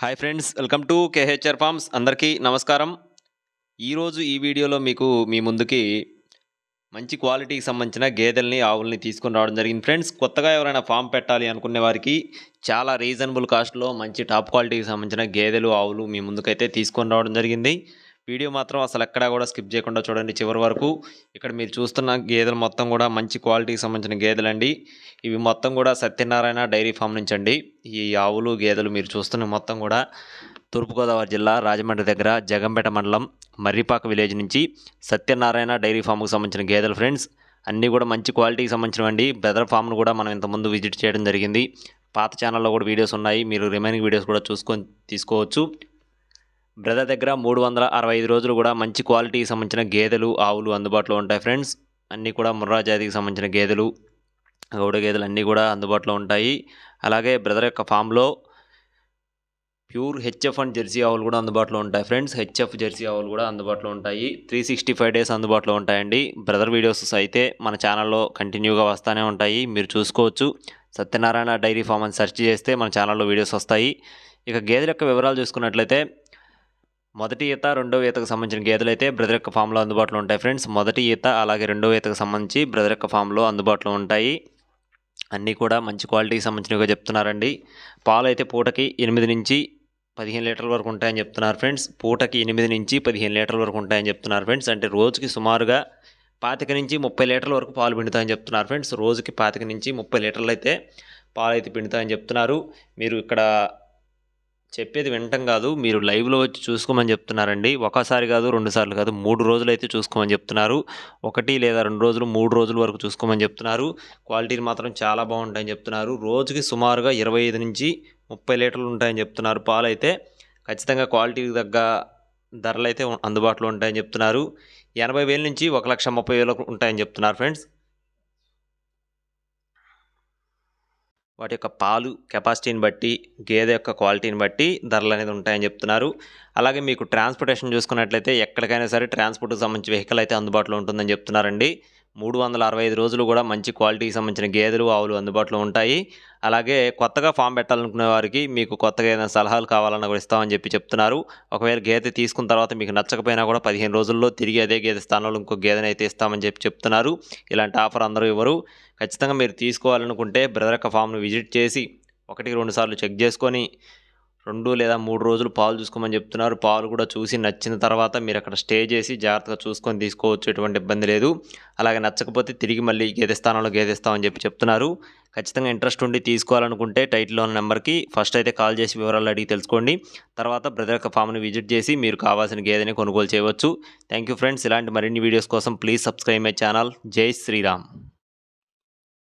Hi friends welcome to KHR farms. అందరికీ నమస్కారం. ఈరోజు ఈ వీడియోలో మీకు మీ ముందుకి మంచి క్వాలిటీకి సంబంధించిన గేదెల్ని ఆవుల్ని తీసుకొని రావడం జరిగింది. ఫ్రెండ్స్ కొత్తగా ఎవరైనా ఫామ్ పెట్టాలి అనుకునే వారికి చాలా రీజనబుల్ కాస్ట్లో మంచి టాప్ క్వాలిటీకి సంబంధించిన గేదెలు ఆవులు మీ ముందుకైతే తీసుకొని రావడం జరిగింది. వీడియో మాత్రం అసలు ఎక్కడా కూడా స్కిప్ చేయకుండా చూడండి చివరి వరకు. ఇక్కడ మీరు చూస్తున్న గేదెలు మొత్తం కూడా మంచి క్వాలిటీకి సంబంధించిన గేదెలండి. ఇవి మొత్తం కూడా సత్యనారాయణ డైరీ ఫామ్ నుంచి అండి ఈ ఆవులు గేదెలు మీరు చూస్తున్న మొత్తం కూడా తూర్పుగోదావరి జిల్లా రాజమండ్రి దగ్గర జగంపేట మండలం మర్రిపాక విలేజ్ నుంచి సత్యనారాయణ డైరీ ఫామ్కు సంబంధించిన గేదెలు ఫ్రెండ్స్. అన్నీ కూడా మంచి క్వాలిటీకి సంబంధించినవండి. బ్రదర్ ఫామ్ను కూడా మనం ఇంతకుముందు విజిట్ చేయడం జరిగింది. పాత ఛానల్లో కూడా వీడియోస్ ఉన్నాయి. మీరు రిమైనింగ్ వీడియోస్ కూడా చూసుకొని తీసుకోవచ్చు. బ్రదర్ దగ్గర మూడు వందల అరవై ఐదు రోజులు కూడా మంచి క్వాలిటీకి సంబంధించిన గేదెలు ఆవులు అందుబాటులో ఉంటాయి ఫ్రెండ్స్. అన్నీ కూడా ముర్రా జాతికి సంబంధించిన గేదెలు గౌడ గేదెలు అన్నీ కూడా అందుబాటులో ఉంటాయి. అలాగే బ్రదర్ యొక్క ఫామ్లో ప్యూర్ హెచ్ఎఫ్ అండ్ జెర్సీ ఆవులు కూడా అందుబాటులో ఉంటాయి ఫ్రెండ్స్. హెచ్ఎఫ్ జెర్సీ ఆవులు కూడా అందుబాటులో ఉంటాయి. త్రీ సిక్స్టీ ఫైవ్ డేస్ అందుబాటులో ఉంటాయండి. బ్రదర్ వీడియోస్ అయితే మన ఛానల్లో కంటిన్యూగా వస్తూనే ఉంటాయి. మీరు చూసుకోవచ్చు. సత్యనారాయణ డైరీ ఫామ్ అని సెర్చ్ చేస్తే మన ఛానల్లో వీడియోస్ వస్తాయి. ఇక గేదెల యొక్క వివరాలు చూసుకున్నట్లయితే మొదటి ఈత రెండవ ఈతకు సంబంధించిన గేదెలు అయితే బ్రదర్ యొక్క ఫామ్లో అందుబాటులో ఉంటాయి ఫ్రెండ్స్. మొదటి ఈత అలాగే రెండవ ఈతకు సంబంధించి బ్రదర్ యొక్క ఫామ్లో అందుబాటులో ఉంటాయి. అన్నీ కూడా మంచి క్వాలిటీకి సంబంధించినవిగా చెప్తున్నారండి. పాలు అయితే పూటకి ఎనిమిది నుంచి పదిహేను లీటర్ల వరకు ఉంటాయని చెప్తున్నారు ఫ్రెండ్స్. పూటకి ఎనిమిది నుంచి పదిహేను లీటర్ల వరకు ఉంటాయని చెప్తున్నారు ఫ్రెండ్స్. అంటే రోజుకి సుమారుగా పాతిక నుంచి ముప్పై లీటర్ల వరకు పాలు పిండుతాయని చెప్తున్నారు ఫ్రెండ్స్. రోజుకి పాతిక నుంచి ముప్పై లీటర్లు అయితే పాలు అయితే పిండుతాయని చెప్తున్నారు. మీరు ఇక్కడ చెప్పేది వినటం కాదు. మీరు లైవ్లో వచ్చి చూసుకోమని చెప్తున్నారండి. ఒకసారి కాదు రెండు సార్లు కాదు మూడు రోజులు అయితే చూసుకోమని చెప్తున్నారు. ఒకటి లేదా రెండు రోజులు మూడు రోజుల వరకు చూసుకోమని చెప్తున్నారు. క్వాలిటీలు మాత్రం చాలా బాగుంటాయని చెప్తున్నారు. రోజుకి సుమారుగా ఇరవై ఐదు నుంచి ముప్పై లీటర్లు ఉంటాయని చెప్తున్నారు పాలు అయితే ఖచ్చితంగా క్వాలిటీకి తగ్గ ధరలు అయితే అందుబాటులో ఉంటాయని చెప్తున్నారు. ఎనభై వేల నుంచి ఒక లక్ష ముప్పై వేలకు ఉంటాయని చెప్తున్నారు ఫ్రెండ్స్. వాటి యొక్క పాలు కెపాసిటీని బట్టి గేదె యొక్క క్వాలిటీని బట్టి ధరలు అనేది ఉంటాయని చెప్తున్నారు. అలాగే మీకు ట్రాన్స్పోర్టేషన్ చూసుకున్నట్లయితే ఎక్కడికైనా సరే ట్రాన్స్పోర్ట్కి సంబంధించి వెహికల్ అయితే అందుబాటులో ఉంటుందని చెప్తున్నారండి. మూడు వందల అరవై ఐదు రోజులు కూడా మంచి క్వాలిటీకి సంబంధించిన గేదెలు ఆవులు అందుబాటులో ఉంటాయి. అలాగే కొత్తగా ఫామ్ పెట్టాలనుకునే వారికి మీకు కొత్తగా ఏదైనా సలహాలు కావాలన్నా కూడా ఇస్తామని చెప్పి చెప్తున్నారు. ఒకవేళ గేదె తీసుకున్న తర్వాత మీకు నచ్చకపోయినా కూడా పదిహేను రోజుల్లో తిరిగి అదే గేదె స్థానంలో ఇంకో గేదెని అయితే ఇస్తామని చెప్పి చెప్తున్నారు. ఇలాంటి ఆఫర్ అందరూ ఇవ్వరు. ఖచ్చితంగా మీరు తీసుకోవాలనుకుంటే బ్రదర్ యొక్క ఫామ్ను విజిట్ చేసి ఒకటికి రెండు సార్లు చెక్ చేసుకొని రెండు లేదా మూడు రోజులు పాలు చూసుకోమని చెప్తున్నారు. పాలు కూడా చూసి నచ్చిన తర్వాత మీరు అక్కడ స్టే చేసి జాగ్రత్తగా చూసుకొని తీసుకోవచ్చు. ఎటువంటి ఇబ్బంది లేదు. అలాగే నచ్చకపోతే తిరిగి మళ్ళీ గేదె స్థానంలో గేదెస్తామని చెప్పి చెప్తున్నారు. ఖచ్చితంగా ఇంట్రెస్ట్ ఉండి తీసుకోవాలనుకుంటే టైటిల్లో ఉన్న నెంబర్కి ఫస్ట్ అయితే కాల్ చేసి వివరాలు అడిగి తెలుసుకోండి. తర్వాత బ్రదర్ యొక్క ఫామ్ని విజిట్ చేసి మీరు కావాల్సిన గేదెని కొనుగోలు చేయవచ్చు. Thank you friends. ఇలాంటి మరిన్ని వీడియోస్ కోసం ప్లీజ్ సబ్స్క్రైబ్ మై ఛానల్. జై శ్రీరామ్.